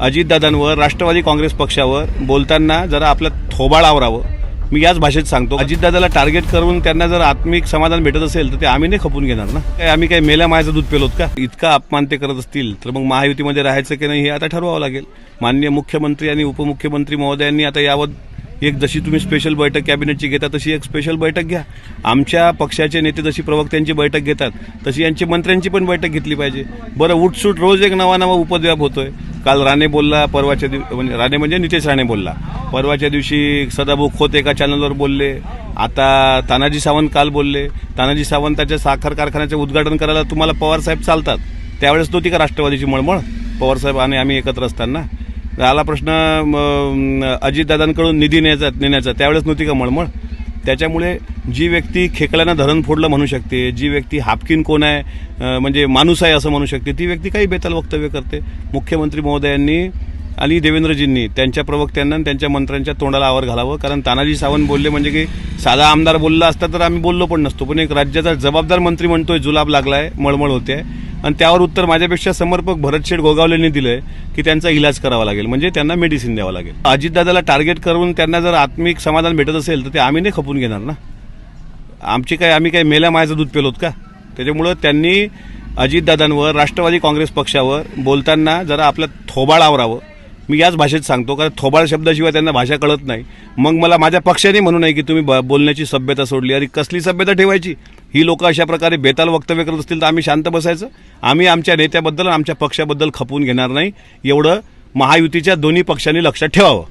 अजितदादांवर राष्ट्रवादी काँग्रेस पक्षावर बोलताना जरा आपलं थोबाळ आवरावं. मी याच भाषेत सांगतो. अजितदादाला टार्गेट करून त्यांना जर आत्मिक समाधान भेटत असेल तर ते आम्ही नाही खपून घेणार ना. काय आम्ही काय मेल्या मायाचं दूध पेलोत का? इतका अपमान ते करत असतील तर मग महायुतीमध्ये राहायचं की नाही हे आता ठरवावं लागेल. माननीय मुख्यमंत्री आणि उपमुख्यमंत्री महोदयांनी आता यावर एक जशी तुम्ही स्पेशल बैठक कॅबिनेटची घेता तशी एक स्पेशल बैठक घ्या. आमच्या पक्षाचे नेते जशी प्रवक्त्यांची बैठक घेतात तशी यांची मंत्र्यांची पण बैठक घेतली पाहिजे. बरं उठसूट रोज एक नवा नवा उपद्व्याप होतोय. काल राणे बोलला परवाच्या दिवशी म्हणजे राणे म्हणजे नितेश राणे बोलला. परवाच्या दिवशी सदाभाऊ खोत एका चॅनलवर बोलले. आता तानाजी सावंत काल बोलले. तानाजी सावंताच्या साखर कारखान्याचं उद्घाटन करायला तुम्हाला पवार साहेब चालतात. त्यावेळेस तो ती का राष्ट्रवादीची मळमळ. पवार साहेब आणि आम्ही एकत्र असताना. आला प्रश्न अजितदादांकडून निधी न्यायचा नेण्याचा. त्यावेळेस नव्हती का मळमळ? त्याच्यामुळे जी व्यक्ती खेकड्यानं धरण फोडलं म्हणू शकते जी व्यक्ती हापकिन कोण आहे म्हणजे माणूस आहे असं म्हणू शकते ती व्यक्ती काही बेताल वक्तव्य करते. मुख्यमंत्री महोदयांनी आणि देवेंद्रजींनी त्यांच्या प्रवक्त्यांना आणि त्यांच्या मंत्र्यांच्या तोंडाला आवर घालावं. कारण तानाजी सावंत बोलले म्हणजे की साधा आमदार बोलला असता तर आम्ही बोललो पण नसतो. पण एक राज्याचा जबाबदार मंत्री म्हणतोय जुलाब लागलाय मळमळ होते आणि त्यावर उत्तर माझ्यापेक्षा समर्पक भरतशेठ गोगावलेंनी दिलंय की त्यांचा इलाज करावा लागेल. म्हणजे त्यांना मेडिसिन द्यावं लागेल. अजितदादाला टार्गेट करून त्यांना जर आत्मिक समाधान भेटत असेल तर ते आम्ही नाही खपून घेणार ना? आमची काय आम्ही काय मेल्या मायाचं दूध पेलोत का? त्याच्यामुळं त्यांनी अजितदादांवर राष्ट्रवादी काँग्रेस पक्षावर बोलताना जरा आपलं थोबाळ आवरावं. मी याच भाषेत सांगतो कारण थोबाळ शब्दाशिवाय त्यांना भाषा कळत नाही. मग मला माझ्या पक्षाने म्हणू नये की तुम्ही ब- बोलण्याची सभ्यता सोडली. अरे कसली सभ्यता ठेवायची? ही लोक अशा प्रकारे बेताल वक्तव्य करत असतील तर आम्ही शांत बसायचं. आम्ही आमच्या नेत्याबद्दल आमच्या पक्षाबद्दल खपवून घेणार नाही. एवढं महायुतीच्या दोन्ही पक्षांनी लक्षात ठेवावं.